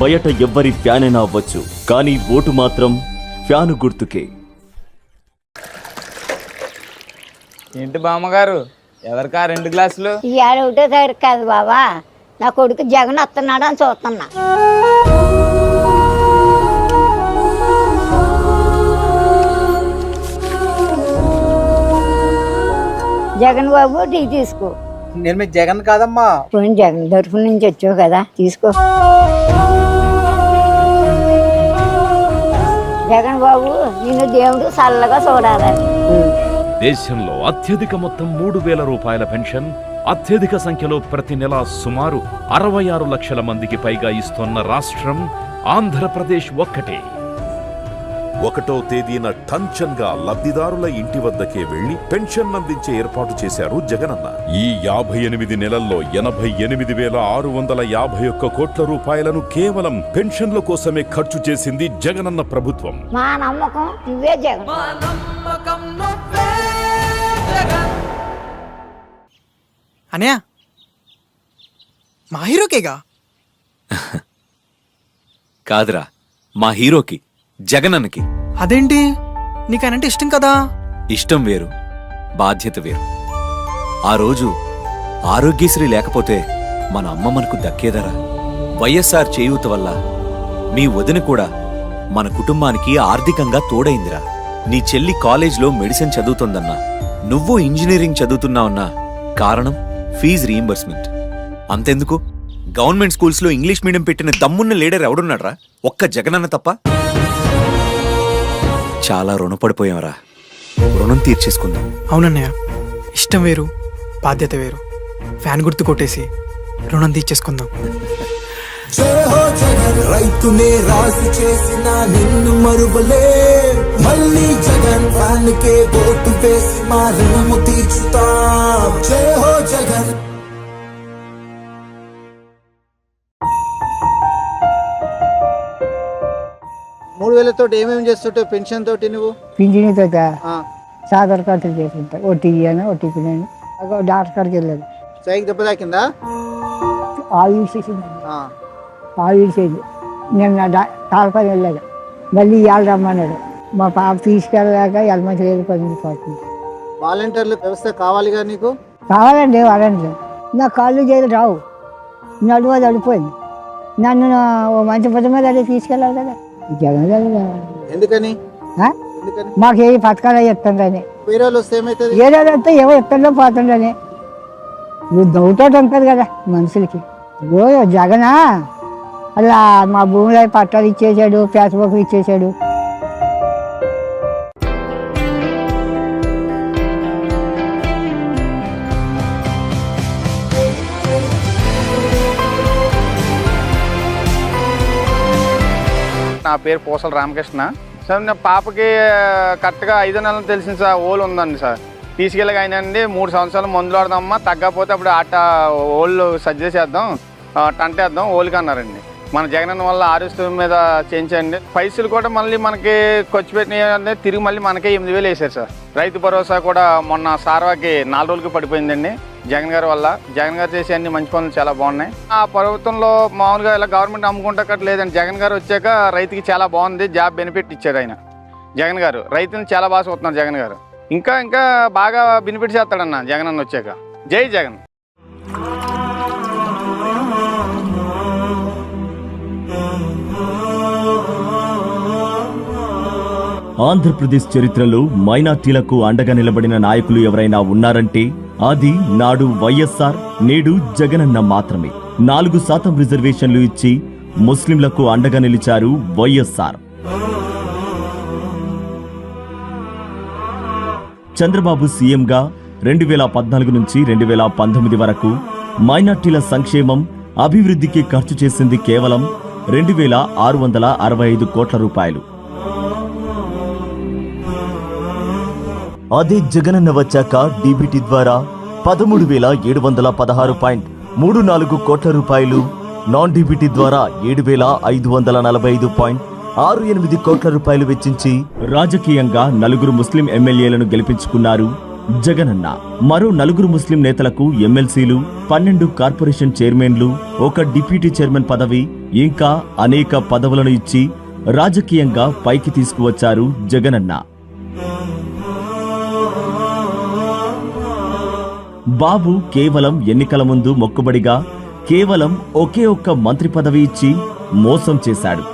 బయట ఎవ్వరి ఫ్యాన్ అయినా అవ్వచ్చు కానీ ఓటు మాత్రం ఫ్యాను గుర్తుకే. ఏంటి బామ్మగారు? ఎవరికా రెండు గ్లాసులు? ఒకటో తారీఖు కాదు బాబా నా కొడుకు జగన్ వస్తున్నాడు అని చూస్తున్నా జగన్ బాబు టీ తీసుకో. నేను మీ జగన్ కాదమ్మా. జగన్ తరఫు నుంచి వచ్చావు కదా తీసుకో. జగన్ బాబు నిన్ను దేవుడు చల్లగా చూడాలని దేశంలో అత్యధిక మొత్తం మూడు వేల రూపాయల పెన్షన్ అత్యధిక సంఖ్యలో ప్రతి నెల సుమారు అరవై ఆరు లక్షల మందికి పైగా ఇస్తున్న రాష్ట్రం ఆంధ్రప్రదేశ్ ఒక్కటే. ఒకటో తేదీన టంచన్గా లబ్ధిదారుల ఇంటి వద్దకే వెళ్ళి పెన్షన్ అందించే ఏర్పాటు చేశారు జగనన్న. ఈ యాభై ఎనిమిది నెలల్లో ఎనభై ఎనిమిది వేల ఆరు వందల యాభై ఒక్క కోట్ల రూపాయలను కేవలం పెన్షన్ల కోసమే ఖర్చు చేసింది జగనన్న ప్రభుత్వం. మా నమ్మకం నువ్వే జగన్. అనయా మా హీరోకేగా? కాదురా మా హీరోకి జగనన్నకి. అదేంటి? నీకు ఇష్టం కదా? ఇష్టం వేరు బాధ్యత వేరు. ఆ రోజు ఆరోగ్యశ్రీ లేకపోతే మన అమ్మ మనకు దక్కేదరా? వైఎస్ఆర్ చేయూత వల్ల మీ వదిన కూడా మన కుటుంబానికి ఆర్థికంగా తోడైందిరా. నీ చెల్లి కాలేజ్లో మెడిసిన్ చదువుతోందన్నా నువ్వు ఇంజనీరింగ్ చదువుతున్నావన్నా కారణం ఫీజు రీయింబర్స్మెంట్. అంతెందుకు? గవర్నమెంట్ స్కూల్స్లో ఇంగ్లీష్ మీడియం పెట్టిన దమ్మున్న లీడర్ ఎవడున్నాడ్రా? ఒక్క జగనన్న తప్ప? చాలా రుణపడిపోయాంరా రుణం తీర్చేసుకుందాం. అవునన్నయ్య ఇష్టం వేరు బాధ్యత వేరు. ఫ్యాన్ గుర్తు కొట్టేసి రుణం తీర్చేసుకుందాం. రైతునే రాజు చేసిన నిన్ను మరువలే. మళ్ళీ జగన్ ఫ్యాన్ కే ఓటు వేసి మా రుణము తీర్చుతా. జయ హో జగన్. మూడు వేలతో ఏమేమి చేస్తుంటావు? పెన్షన్ తోటి నువ్వు? పింఛని తోట? ఆ, సాదర్ ఖర్చులు చేసుకుంటా ఓ టీ అని ఓ టిఫిన్ అని డాక్టర్ కాడికి వెళ్ళాడు సైకి దెబ్బ తాకిందా? ఆయిల్ చేసింది. ఆ, ఆయిల్ చేసి నిన్న డా తాలపని వెళ్ళాడు మళ్ళీ ఇవాళ రమ్మన్నాడు. మా పాప తీసుకెళ్ళాక ఎలమంచి లేదు పని పోతుంది వాలంటీర్ల వ్యవస్థ కావాలిగా నీకు? కావాలండి వాడండి నా కాళ్ళు చేతులు రావు. నడువ తడిపోయింది. నన్ను నా- ఓ మంచి పొద్దు మీద అడిగి తీసుకెళ్ళాలి కదా. జగన్ ఎందుకని? మాకు ఏ పథకాలు చెప్తుందని వేరే వస్తే ఏమవుతుంది ఏదైతే ఏవో ఎక్కడో పోతుండని నువ్వు దౌతోటి ఉంటుంది కదా మనుషులకి. ఇగో జగనా అలా మా భూమిలో పట్టాలు ఇచ్చేసాడు పేసబుక్లు ఇచ్చేసాడు. పేరు పూసల రామకృష్ణ. సార్ నా పాపకి కరెక్ట్గా ఐదు నెలలు తెలిసింది సార్ ఓలు ఉందండి సార్. తీసుకెళ్ళగా అయినండి మూడు సంవత్సరాలు మందులు ఆడదామమ్మా తగ్గకపోతే అప్పుడు ఆట ఓళ్ళు సజ్జ చేద్దాం టంటేద్దాం ఓలికి అన్నారండి. మన జగనన్న వల్ల ఆరోగ్యం మీద చేయించండి పైసలు కూడా మళ్ళీ మనకి ఖర్చు పెట్టిన తిరిగి మళ్ళీ మనకే ఎనిమిది వేలు వేసారు సార్. రైతు భరోసా కూడా మొన్న సార్వాకి నాలుగు రోజులకి పడిపోయిందండి. జగన్ గారి వల్ల. జగన్ గారు చేసే అన్ని మంచి పనులు చాలా బాగున్నాయి. ఆ ప్రభుత్వంలో మామూలుగా ఇలా గవర్నమెంట్ అమ్ముకుంటా లేదండి. జగన్ గారు వచ్చాక రైతుకి చాలా బాగుంది. జాబ్ బెనిఫిట్ ఇచ్చాడు ఆయన. జగన్ గారు రైతుని చాలా బాగా చూస్తున్నారు జగన్ గారు. ఇంకా ఇంకా బాగా బెనిఫిట్ చేస్తాడన్న జగన్ అన్న వచ్చాక. జై జగన్. ఆంధ్రప్రదేశ్ చరిత్రలో మైనార్టీలకు అండగా నిలబడిన నాయకులు ఎవరైనా ఉన్నారంటే అది నాడు వైఎస్ఆర్ నేడు జగనన్న మాత్రమే. నాలుగు శాతం రిజర్వేషన్లు ఇచ్చి ముస్లింలకు అండగా నిలిచారు వైఎస్ఆర్. చంద్రబాబు సీఎంగా రెండు వేల పద్నాలుగు నుంచి రెండు వేల పంతొమ్మిది వరకు మైనార్టీల సంక్షేమం అభివృద్ధికి ఖర్చు చేసింది కేవలం రెండు వేల ఆరు వందల అరవై ఐదు కోట్ల రూపాయలు. అదే జగనన్న వచ్చాక డీబీటీ ద్వారా పదమూడు వేల ఏడు వందల పదహారు పాయింట్ మూడు నాలుగు కోట్ల రూపాయలు నాన్ డీబీటీ ద్వారా ఏడు వేల ఐదు వందల నలభై ఐదు పాయింట్ ఆరు ఎనిమిది కోట్ల రూపాయలు వెచ్చించి రాజకీయంగా నలుగురు ముస్లిం ఎమ్మెల్యేలను గెలిపించుకున్నారు జగనన్న. మరో నలుగురు ముస్లిం నేతలకు ఎమ్మెల్సీలు పన్నెండు కార్పొరేషన్ చైర్మన్లు ఒక డిప్యూటీ చైర్మన్ పదవి ఇంకా అనేక పదవులను ఇచ్చి రాజకీయంగా పైకి తీసుకువచ్చారు జగనన్న. బాబు కేవలం ఎన్నికల ముందు మొక్కుబడిగా కేవలం ఒకే ఒక్క మంత్రి పదవి ఇచ్చి మోసం చేశాడు.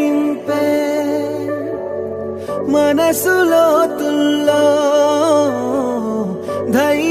మనసులో తుల్లో ధైర్యమై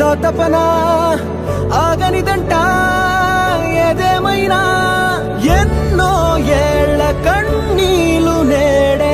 నీలో తపన ఆగనిదంట. ఏదేమైనా ఎన్నో ఏళ్ళ కన్నీలు నేడే